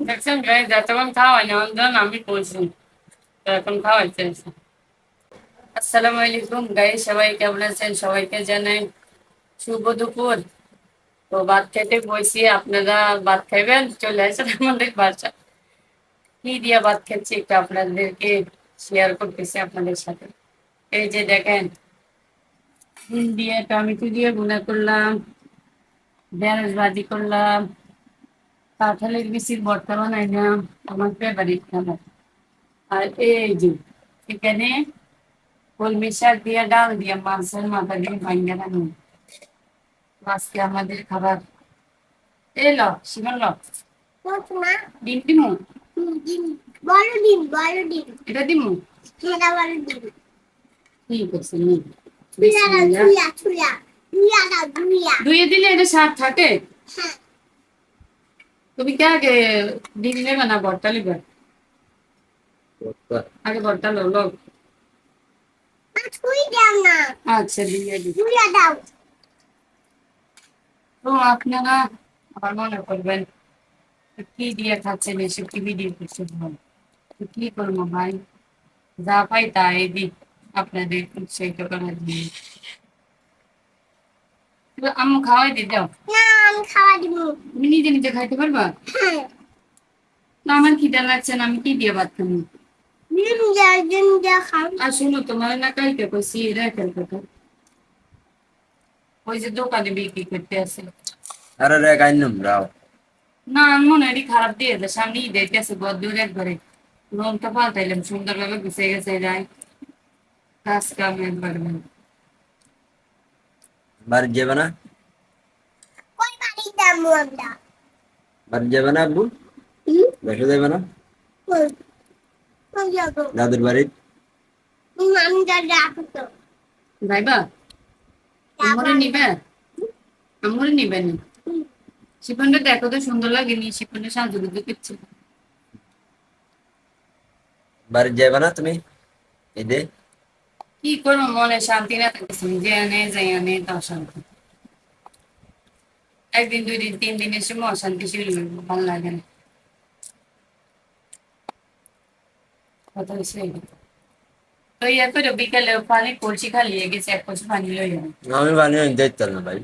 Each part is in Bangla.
দেখছেন গাই যতক্ষণ খাওয়াই না অন্তন আমি বলছি তো এখন আসসালামু আলাইকুম গাই সবাই কেমন আছেন? সবাইকে জানাই শুভ দুপুর। তো ভাত খেতে বসি আপনারা ভাত খাইবেন? চলে আসেন আমাদের বাসা কি দিয়ে ভাত খাচ্ছি একটু আপনাদেরকে শেয়ার করতেছি আপনাদের সাথে। এই যে দেখেন দিয়ে টমেটো দিয়ে গুঁড়া করলাম ঢেঁড়স ভাজি করলাম। কাঁঠালের বিচির ভর্তা বানাইলাম আমার ফেভারিট খাবার। আর এই যে এখানে কলমি শাক দিয়ে ডাল দিয়ে মাছের মাথা দিয়ে ভাঙ্গা রান্না। আজকে আমাদের খাবার। এলো শিবন ল। ডিম দিমু? বড় ডিম। বড় ডিম এটা দিমু? এটা বড় ডিম। ঠিক আছে চুলা ধুয়ে দিলে এটা স্বাদ থাকে? হ্যাঁ। তুমি নেবে আগে ভর্তা লো লো মা ছুঁই দাও না। আচ্ছা দিয়ে দিই। চুলা দাও। তো আপনারা আবার মনে করবেন কি দিয়ে খাচ্ছেন এসব কি ভিডিও করছে তো কি করব ভাই? যা পাই তাই দিই আপনাদের উৎসাহিত করার জন্য আম্মু খাওয়াই দিয়ে দাও না আমি খাওয়া দিব। তুমি নিজে নিজে খাইতে পারবা? হ্যাঁ। না আমার খিদা লাগছে না আমি কি দিয়ে ভাত খাব? আর শুনো তোমার না কালকে কইছি রেখের কথা। ওই যে দোকানে বিক্রি করতে আসে। আরে রে কাইন্নম রাও। না আমি মনে হয় খারাপ দিয়ে দেয় সামনে ঈদ আইতেছে বদুর একবারে। রংটা পাল্টাইলাম সুন্দরভাবে গুছে গেছে যায় কাজ কাম একবারে। বাড়ি যাবে না? বাড়ি আমরা বাড়ি যাবে না আব্বু? দেখে যাবে না? যাব। দাদুর বাড়ি? ভাইবা আমরে নিবে? আমরে নিবে না? শিপনটা দেখো তো সুন্দর লাগেনি। শিপনটা সাজুগুজু করছে। বাড়ি যাবে না তুমি? ঈদে কি করব মনে শান্তি না থাকতেছে। যে আনে যাই আনে তা শান্তি। একদিন দুই দিন তিন দিনের সময় অশান্তি শুরু ভালো লাগে না। হচ্ছে এইটা। তো ইয়া করে বিকালে পানি কলসি খালিয়ে গেছে এক কলসি পানি লই আমি পানি দেখতে না ভাই।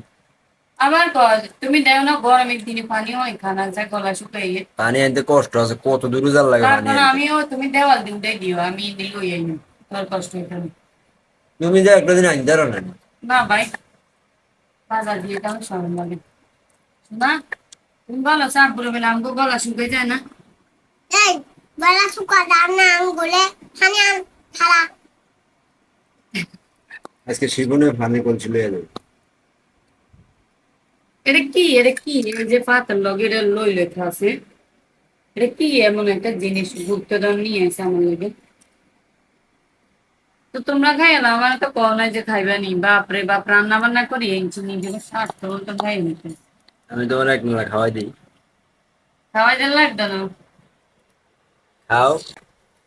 আবার কল তুমি দেও না গরমের দিনে পানি হয় খানা যায় গলা শুকাইয়ে পানি আনতে কষ্ট আছে কত দূর জাল লাগে পানি আমিও তুমি দেওয়াল দিন দিয়ে দিও আমি লই আইনি তোর কষ্ট হইতে। তুমি যে একটা দিন আনতে না। না ভাই বাজার দিয়ে কেমন সরম লাগে। না? তুমি বলো চাপ বলে বলে আমাকে গলা শুকিয়ে যায় না। এই বলা সুকা দাও না আঙ্গুলে খানে আন খালা। আজকে শিবনে পানি করছিল যাবে এটা কি? এটা কি? এই যে পাতার লগে এটা লই লেখা আছে। এটা কি? এমন একটা জিনিস গুপ্তধন নিয়ে আছে আমার লগে। তো তোমরা খাইয়া না আমার তো কও নাই যে খাইবা নি। বাপরে বাপ রান্না বান্না করি এই নিজেকে স্বার্থ তো খাই নিতে আমি তোমার এক মেলা খাওয়াই দিই। খাওয়াই দেন লাগতো না। খাও।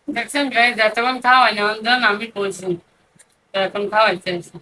দেখছেন গাই যতক্ষণ খাওয়াই না অন্তন আমি তো এখন খাওয়াই চাইছি।